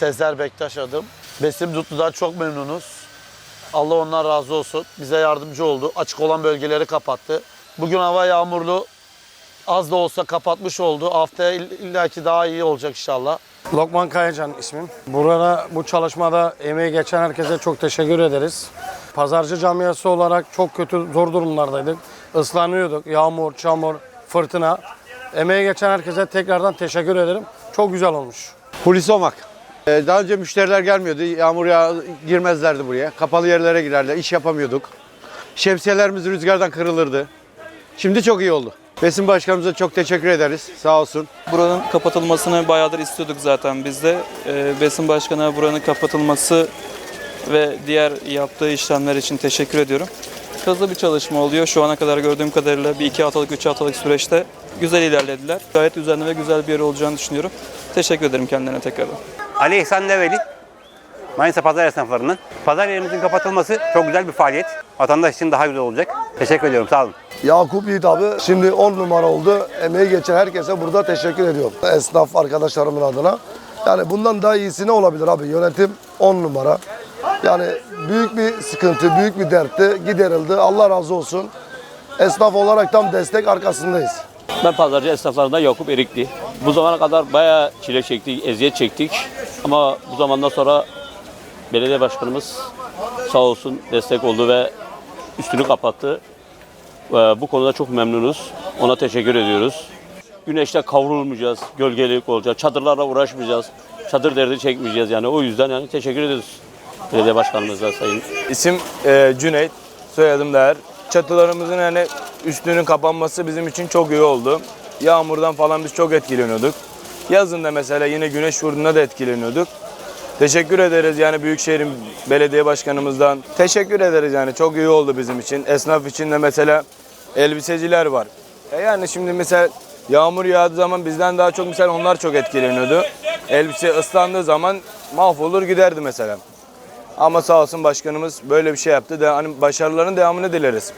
Sezer Bektaş adım. Besim Dutlu'dan çok memnunuz. Allah ondan razı olsun. Bize yardımcı oldu. Açık olan bölgeleri kapattı. Bugün hava yağmurlu. Az da olsa kapatmış oldu. Haftaya ill- illaki daha iyi olacak inşallah. Lokman Kayacan ismim. Burada bu çalışmada emeği geçen herkese çok teşekkür ederiz. Pazarcı camiası olarak çok kötü zor durumlardaydık. Islanıyorduk. Yağmur, çamur, fırtına. Emeği geçen herkese tekrardan teşekkür ederim. Çok güzel olmuş. Hulusi Omak. Ee, Daha önce müşteriler gelmiyordu. Yağmur yağ girmezlerdi buraya. Kapalı yerlere girerler. İş yapamıyorduk. Şemsiyelerimiz rüzgardan kırılırdı. Şimdi çok iyi oldu. Besim Başkanımıza çok teşekkür ederiz. Sağ olsun. Buranın kapatılmasını bayağıdır istiyorduk zaten biz de. Ee, Besin Başkanı'na buranın kapatılması ve diğer yaptığı işlemler için teşekkür ediyorum. Hızlı bir çalışma oluyor. Şu ana kadar gördüğüm kadarıyla bir iki haftalık, üç haftalık süreçte güzel ilerlediler. Gayet düzenli ve güzel bir yer olacağını düşünüyorum. Teşekkür ederim kendilerine tekrardan. Ali İhsan Neveli, Manisa Pazar Esnaflarının. Pazar yerimizin kapatılması çok güzel bir faaliyet. Vatandaş için daha güzel olacak. Teşekkür ediyorum, sağ olun. Yakup Yiğit abi şimdi 10 numara oldu. Emeği geçen herkese burada teşekkür ediyorum. Esnaf arkadaşlarımın adına. Yani bundan daha iyisi ne olabilir abi? Yönetim 10 numara. Yani büyük bir sıkıntı, büyük bir dertti. Giderildi. Allah razı olsun. Esnaf olarak tam destek arkasındayız. Ben pazarcı esnaflarından Yakup Erikli. Bu zamana kadar bayağı çile çektik, eziyet çektik. Ama bu zamandan sonra belediye başkanımız sağ olsun destek oldu ve üstünü kapattı. Bu konuda çok memnunuz. Ona teşekkür ediyoruz. Güneşte kavrulmayacağız, gölgelik olacak, çadırlarla uğraşmayacağız. Çadır derdi çekmeyeceğiz yani. O yüzden yani teşekkür ediyoruz belediye başkanımıza sayın. İsim e, Cüneyt, soyadım Değer. Çatılarımızın yani üstünün kapanması bizim için çok iyi oldu. Yağmurdan falan biz çok etkileniyorduk. Yazın da mesela yine güneş vurduğunda da etkileniyorduk. Teşekkür ederiz yani Büyükşehir'in belediye başkanımızdan. Teşekkür ederiz yani çok iyi oldu bizim için. Esnaf için de mesela elbiseciler var. E yani şimdi mesela yağmur yağdığı zaman bizden daha çok mesela onlar çok etkileniyordu. Elbise ıslandığı zaman mahvolur giderdi mesela. Ama sağ olsun başkanımız böyle bir şey yaptı. De, hani başarıların devamını dileriz.